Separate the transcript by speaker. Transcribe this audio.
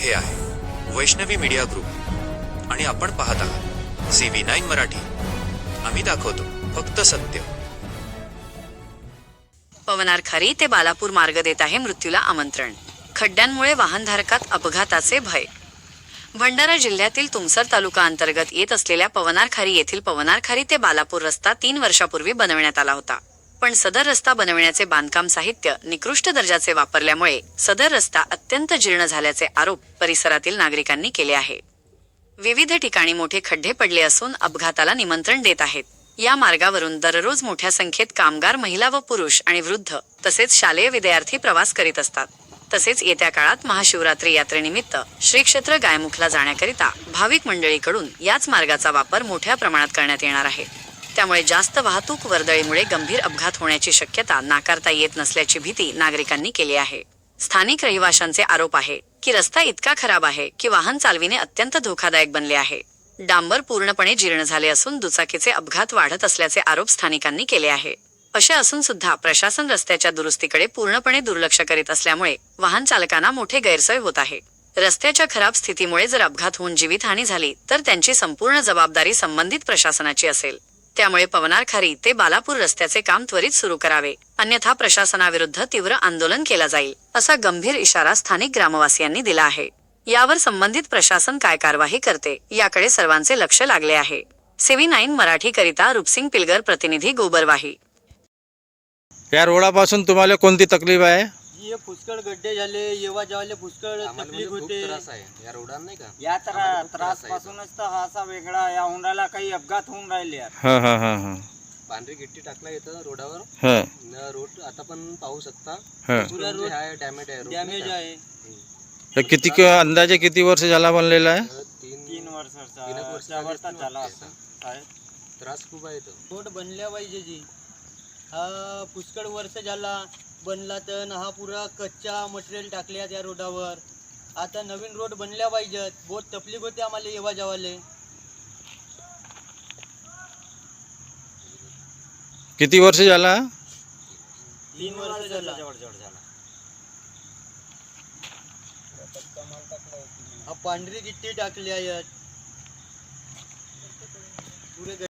Speaker 1: हे आहे. Vaishnavi media group. आणि आपण पाहत आहात सी व्ही नाईन मराठी. आम्ही दाखवतो फक्त सत्य.
Speaker 2: पवनार खारी ते बालापूर मार्ग देत आहे मृत्यूला आमंत्रण. खड्ड्यांमुळे वाहनधारकात अपघाताचे भय. भंडारा जिल्ह्यातील तुमसर तालुका अंतर्गत येत असलेल्या पवनारखारी येथील पवनारखारी ते बालापूर रस्ता तीन वर्षापूर्वी बनवण्यात आला होता. पण सदर रस्ता बनवण्याचे बांधकाम साहित्य निकृष्ट दर्जाचे वापरल्यामुळे सदर रस्ता अत्यंत जीर्ण झाल्याचे आरोप परिसरातील नागरिकांनी केले आहे. विविध ठिकाणी मोठे खड्डे पडले असून अपघाताला निमंत्रण देत आहेत. या मार्गावरून दररोज मोठ्या संख्येत कामगार महिला व पुरुष आणि वृद्ध तसेच शालेय विद्यार्थी प्रवास करीत असतात. तसेच येत्या काळात महाशिवरात्री यात्रेनिमित्त श्री क्षेत्र गायमुखला जाण्याकरिता भाविक मंडळीकडून याच मार्गाचा वापर मोठ्या प्रमाणात करण्यात येणार आहे. त्यामुळे जास्त वाहतूक वर्दळीमुळे गंभीर अपघात होण्याची शक्यता नाकारता येत नसल्याची भीती नागरिकांनी केली आहे. स्थानिक रहिवाशांचे आरोप आहे की रस्ता इतका खराब आहे की वाहन चालविणे अत्यंत धोकादायक बनले आहे. डांबर पूर्णपणे जीर्ण झाले असून दुचाकीचे अपघात वाढत असल्याचे आरोप स्थानिकांनी केले आहे. असे असून सुद्धा प्रशासन रस्त्याच्या दुरुस्तीकडे पूर्णपणे दुर्लक्ष करीत असल्यामुळे वाहन चालकांना मोठे गैरसोय होत आहे. रस्त्याच्या खराब स्थितीमुळे जर अपघात होऊन जीवितहानी झाली तर त्यांची संपूर्ण जबाबदारी संबंधित प्रशासनाची असेल. त्यामुळे पवनार खारी ते बालापूर रस्त्याचे काम त्वरित सुरू करावे. अन्यथा प्रशासनाविरुद्ध तीव्र आंदोलन केला जाईल असा गंभीर इशारा स्थानिक ग्रामवासियांनी दिला आहे. यावर संबंधित प्रशासन काय कारवाई करते याकडे सर्वांचे लक्ष लागले आहे. सेव्ही नाईन मराठी करिता रुपसिंग पिलगर प्रतिनिधी गोबरवाही.
Speaker 3: या रोडापासून तुम्हाला कोणती तकलीफ आहे?
Speaker 4: हे पुष्कळ गड्डे झाले येवा जावाले पुष्कळ
Speaker 5: आम्हाला म्हणजे
Speaker 4: तकलीफ
Speaker 5: खूप
Speaker 4: होते.
Speaker 5: त्रास आहे. या रोडावर नाही का?
Speaker 4: या त्रा
Speaker 5: आम्हाला खूप
Speaker 4: त्रास
Speaker 5: आहे.
Speaker 4: पासूनच तर हा असा वेगळा या हुंडाला काही अपघात होऊन राहिले यार.
Speaker 3: हां हां हां हां.
Speaker 5: पांढरी गिट्टी टाकला येतं रोडावर.
Speaker 3: हां.
Speaker 5: न रोड आता पण पाहू शकता.
Speaker 3: हां.
Speaker 4: पुरा रोड
Speaker 5: आहे डॅमेज आहे रोड
Speaker 4: डॅमेज आहे.
Speaker 3: तर किती क- अंदाजे किती वर्ष झाला बनलेला आहे?
Speaker 5: तर तीन
Speaker 4: तीन वर्षाचा
Speaker 5: तीन एक वर्ष
Speaker 4: त्या
Speaker 5: झाले
Speaker 4: वर्षात
Speaker 5: असतील
Speaker 4: झाला
Speaker 5: वाटते
Speaker 4: असं. आहे
Speaker 5: त्रास खूप आहे इथं.
Speaker 4: रोड बनल्या पाहिजे जी. हा पुष्कळ वर्ष झाला. बनला तर न हा पुरा कच्चा मटेरियल टाकल्या त्या रोडावर. आता नवीन रोड बनल्या पाहिजेत. बहुत तकलीफ होते आम्हाला येवा जावाले.
Speaker 3: किती वर्ष झाला?
Speaker 4: तीन वर्ष झाला. हा पांढरी गिट्टी टाकली आहे पुरे